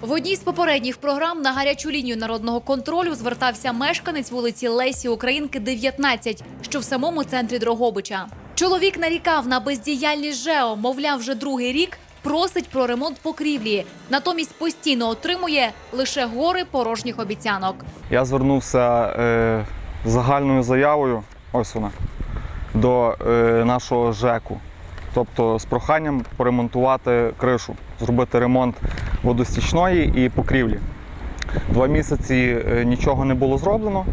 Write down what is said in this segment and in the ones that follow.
В одній з попередніх програм на гарячу лінію народного контролю звертався мешканець вулиці Лесі Українки, 19, що в самому центрі Дрогобича. Чоловік нарікав на бездіяльність ЖЕО, мовляв, вже другий рік просить про ремонт покрівлі. Натомість постійно отримує лише гори порожніх обіцянок. Я звернувся е, загальною заявою, ось вона, до е, нашого ЖЕКу. Тобто з проханням поремонтувати кришу, зробити ремонт водостічної і покрівлі. Два місяці е, нічого не було зроблено.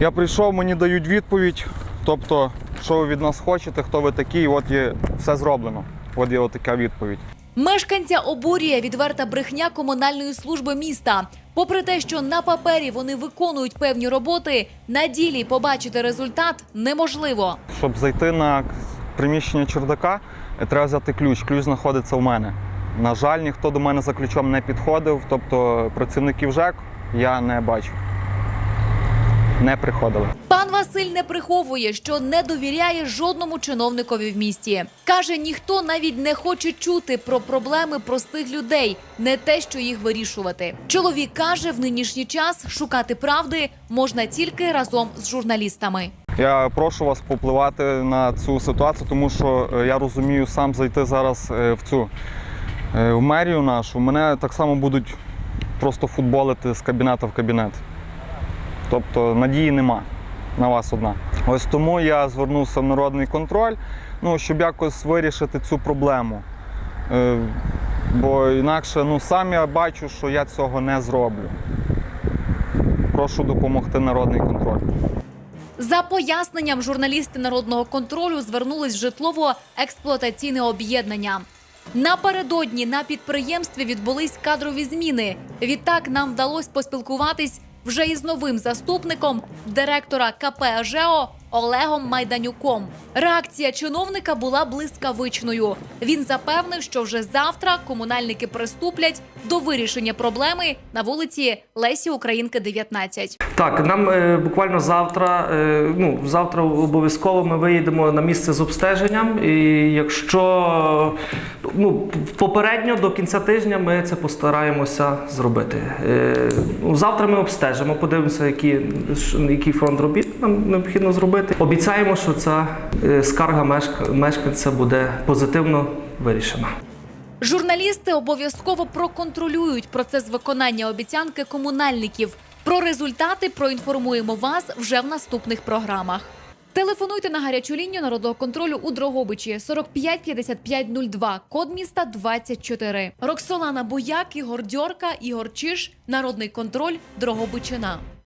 Я прийшов, мені дають відповідь. Тобто, що ви від нас хочете, хто ви такі, от є все зроблено. От є така відповідь. Мешканця обурює відверта брехня комунальної служби міста. Попри те, що на папері вони виконують певні роботи, на ділі побачити результат неможливо. Щоб зайти на приміщення чердака, е, треба взяти ключ. Ключ знаходиться в мене. На жаль, ніхто до мене за ключом не підходив, тобто працівників ЖЕК я не бачив. Не приходили. Пан Василь не приховує, що не довіряє жодному чиновникові в місті. каже, ніхто навіть не хоче чути про проблеми простих людей, не те, що їх вирішувати. Чоловік каже, в нинішній час шукати правди можна тільки разом з журналістами. Я прошу вас попливати на цю ситуацію, тому що е, я розумію, сам зайти зараз е, в цю в мерію нашу. Мене так само будуть просто футболити з кабінета в кабінет. Тобто надії нема на вас одна. Ось тому я звернувся в народний контроль, ну, щоб якось вирішити цю проблему. Е, Бо інакше ну, сам я бачу, що я цього не зроблю. Прошу допомогти народний контроль. За поясненням журналісти народного контролю звернулись в житлово-експлуатаційне об'єднання. Напередодні на підприємстві відбулись кадрові зміни. Відтак нам вдалося поспілкуватись вже із новим заступником директора КП «АЖЕО» Олегом Майданюком. Реакція чиновника була блискавичною. Він запевнив, що вже завтра комунальники приступлять до вирішення проблеми на вулиці Лесі Українки, 19. Так, нам е, буквально завтра, е, ну завтра обов'язково ми виїдемо на місце з обстеженням. І якщо ну попередньо до кінця тижня ми це постараємося зробити. Е, ну, завтра ми обстежимо, подивимося, які, який фронт робіт нам необхідно зробити. Обіцяємо, що ця е, скарга мешк- мешканця буде позитивно вирішена. Журналісти обов'язково проконтролюють процес виконання обіцянки комунальників. Про результати проінформуємо вас вже в наступних програмах. Телефонуйте на гарячу лінію народного контролю у Дрогобичі 45 55 02, код міста 24. Роксолана Бояк, Ігор Дьорка, Ігор Чиш, Народний контроль Дрогобичина.